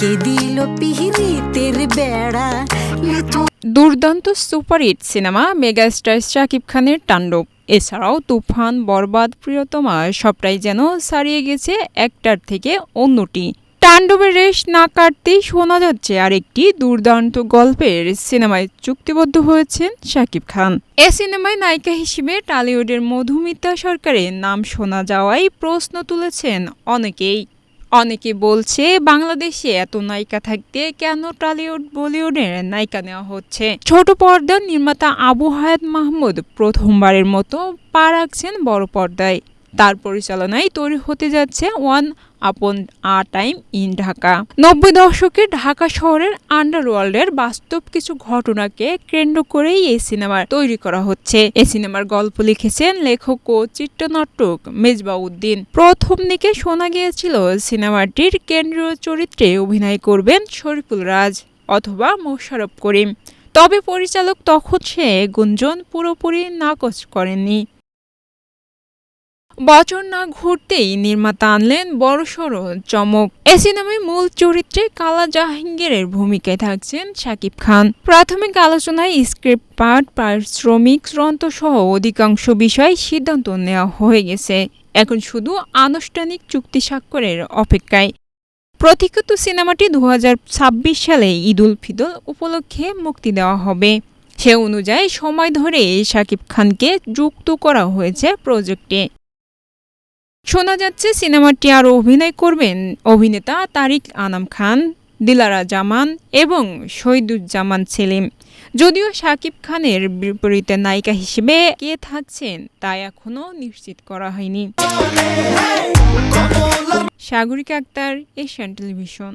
কে দিল পিহিরিতের বেড়া। দুর্দান্ত সুপারহিট সিনেমা মেগাস্টার শাকিব খানের তাণ্ডব। এছাড়াও তুফান, বরবাদ, প্রিয়তমা, সবটাই যেন ছাড়িয়ে গেছে একটার থেকে অন্যটি। তাণ্ডবের রেশ না কাটতেই শোনা যাচ্ছে আরেকটি দুর্দান্ত গল্পের সিনেমায় চুক্তিবদ্ধ হয়েছেন শাকিব খান। এ সিনেমায় নায়িকা হিসেবে টালিউডের মধুমিতা সরকারের নাম শোনা যাওয়ায় প্রশ্ন তুলেছেন অনেকেই। অনেকে বলছে বাংলাদেশে এত নায়িকা থাকতে কেন টলিউড, বলিউডের নায়িকা নেওয়া হচ্ছে? ছোট পর্দার নির্মাতা আবু হায়াত মাহমুদ প্রথমবারের মতো পা রাখছেন বড় পর্দায়। তার পরিচালনায় তৈরি হতে যাচ্ছে one upon a time in Dhaka. নব্বই দশকে ঢাকা শহরের আন্ডারওয়ার্ল্ডের বাস্তব কিছু ঘটনাকে কেন্দ্র করেই এই সিনেমার তৈরি করা হচ্ছে। এই সিনেমার গল্প লিখেছেন লেখক ও চিত্রনাট্যক মেজবাউদ্দিন। প্রথম দিকে শোনা গিয়েছিল সিনেমাটির কেন্দ্রীয় চরিত্রে অভিনয় করবেন শরীফুল রাজ অথবা মোশারফ করিম। তবে পরিচালক তখন সে গুঞ্জন পুরোপুরি নাকচ করেননি। বছর না ঘুরতেই নির্মাতা আনলেন বড়সড় চমক। এ সিনেমায় মূল চরিত্রে কালা জাহাঙ্গীরের ভূমিকায় থাকছেন শাকিব খান। প্রাথমিক আলোচনায় স্ক্রিপ্ট পাঠ পারিশ্রমিক সহ অধিকাংশ বিষয় সিদ্ধান্ত নেওয়া হয়ে গেছে। এখন শুধু আনুষ্ঠানিক চুক্তি স্বাক্ষরের অপেক্ষায়। প্রতীক্ষিত সিনেমাটি দু হাজার ছাব্বিশ সালে ঈদুল ফিদল উপলক্ষে মুক্তি দেওয়া হবে। সে অনুযায়ী সময় ধরে শাকিব খানকে যুক্ত করা হয়েছে প্রজেক্টে। শোনা যাচ্ছে সিনেমাটি আরও অভিনয় করবেন অভিনেতা তারিক আনাম খান, দিলারা জামান এবং শহীদুজ্জামান সেলিম। যদিও শাকিব খানের বিপরীতে নায়িকা হিসেবে কে থাকছেন তা এখনও নিশ্চিত করা হয়নি। Sagarika Akhtar, Asian Television.